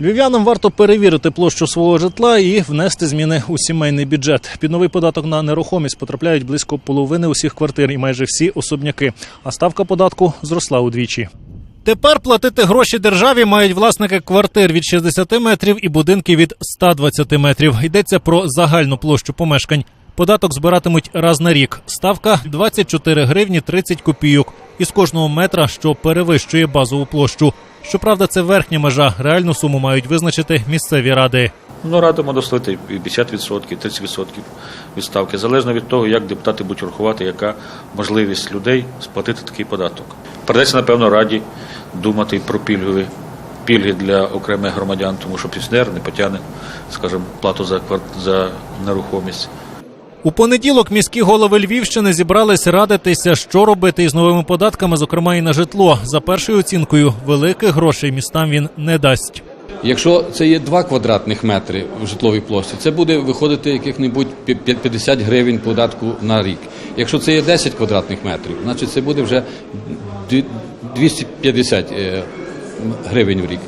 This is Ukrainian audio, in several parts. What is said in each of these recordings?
Львів'янам варто перевірити площу свого житла і внести зміни у сімейний бюджет. Під новий податок на нерухомість потрапляють близько половини усіх квартир і майже всі особняки. А ставка податку зросла удвічі. Тепер платити гроші державі мають власники квартир від 60 метрів і будинки від 120 метрів. Йдеться про загальну площу помешкань. Податок збиратимуть раз на рік. Ставка 24 гривні 30 копійок із кожного метра, що перевищує базову площу. Щоправда, це верхня межа. Реальну суму мають визначити місцеві ради. Ну, радимо дослати і 50%, 30% відставки, залежно від того, як депутати будуть рахувати, яка можливість людей сплатити такий податок. Придеться, напевно, раді думати про пільгові пільги для окремих громадян, тому що пенсіонер не потягне, скажімо, плату за, за нерухомість. У понеділок міські голови Львівщини зібрались радитися, що робити із новими податками, зокрема і на житло. За першою оцінкою, великих грошей містам він не дасть. Якщо це є 2 квадратних метри в житловій площі, це буде виходити яких-небудь пі- пі- 50 гривень податку на рік. Якщо це є 10 квадратних метрів, значить це буде вже дві- 250 е, гривень в рік.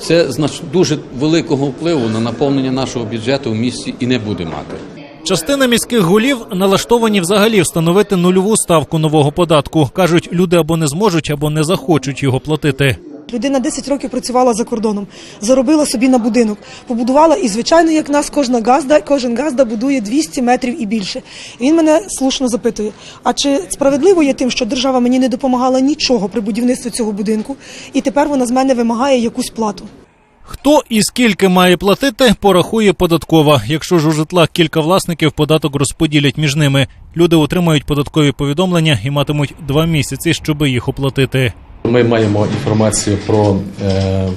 Це дуже великого впливу на наповнення нашого бюджету в місті і не буде мати. Частина міських голів налаштовані взагалі встановити нульову ставку нового податку. кажуть, люди або не зможуть, або не захочуть його платити. Людина 10 років працювала за кордоном, заробила собі на будинок, побудувала, і звичайно, як нас кожна газда, кожен газда будує 200 метрів і більше. Він мене слушно запитує: а чи справедливо є тим, що держава мені не допомагала нічого при будівництві цього будинку, і тепер вона з мене вимагає якусь плату? Хто і скільки має платити, порахує податкова. Якщо ж у житла кілька власників, податок розподілять між ними. Люди отримають податкові повідомлення і матимуть два місяці, щоб їх оплатити. Ми маємо інформацію про е,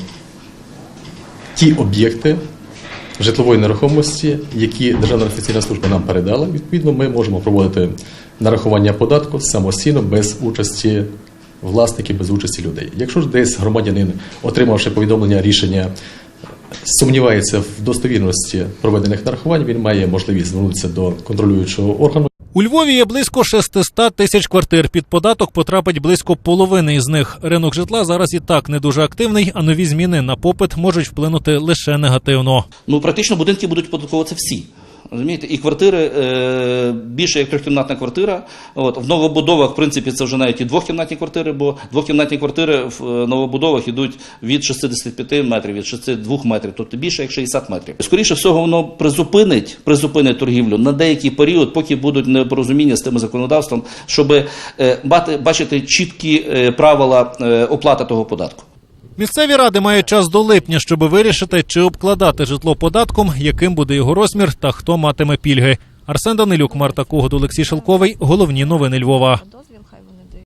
ті об'єкти житлової нерухомості, які Державна офіційна служба нам передала. Відповідно, ми можемо проводити нарахування податку самостійно без участі власників, без участі людей. Якщо ж десь громадянин, отримавши повідомлення рішення, сумнівається в достовірності проведених нарахувань, він має можливість звернутися до контролюючого органу. У Львові є близько 600 тисяч квартир. Під податок потрапить близько половини із них. Ринок житла зараз і так не дуже активний, а нові зміни на попит можуть вплинути лише негативно. Ну, практично будинки будуть податковуватися всі. Розумієте? І квартири е, більше як трьохкімнатна квартира. От, в новобудовах, в принципі, це вже навіть і двохкімнатні квартири, бо двохкімнатні квартири в е, новобудовах йдуть від 65 метрів, від 62 метрів, тобто більше як 60 метрів. Скоріше всього, воно призупинить, призупинить торгівлю на деякий період, поки будуть непорозуміння з тим законодавством, щоб е, бачити чіткі е, правила оплати того податку. Місцеві ради мають час до липня, щоб вирішити, чи обкладати житло податком, яким буде його розмір та хто матиме пільги. Арсен Данилюк, Марта Когод, Олексій Шелковий. Головні новини Львова.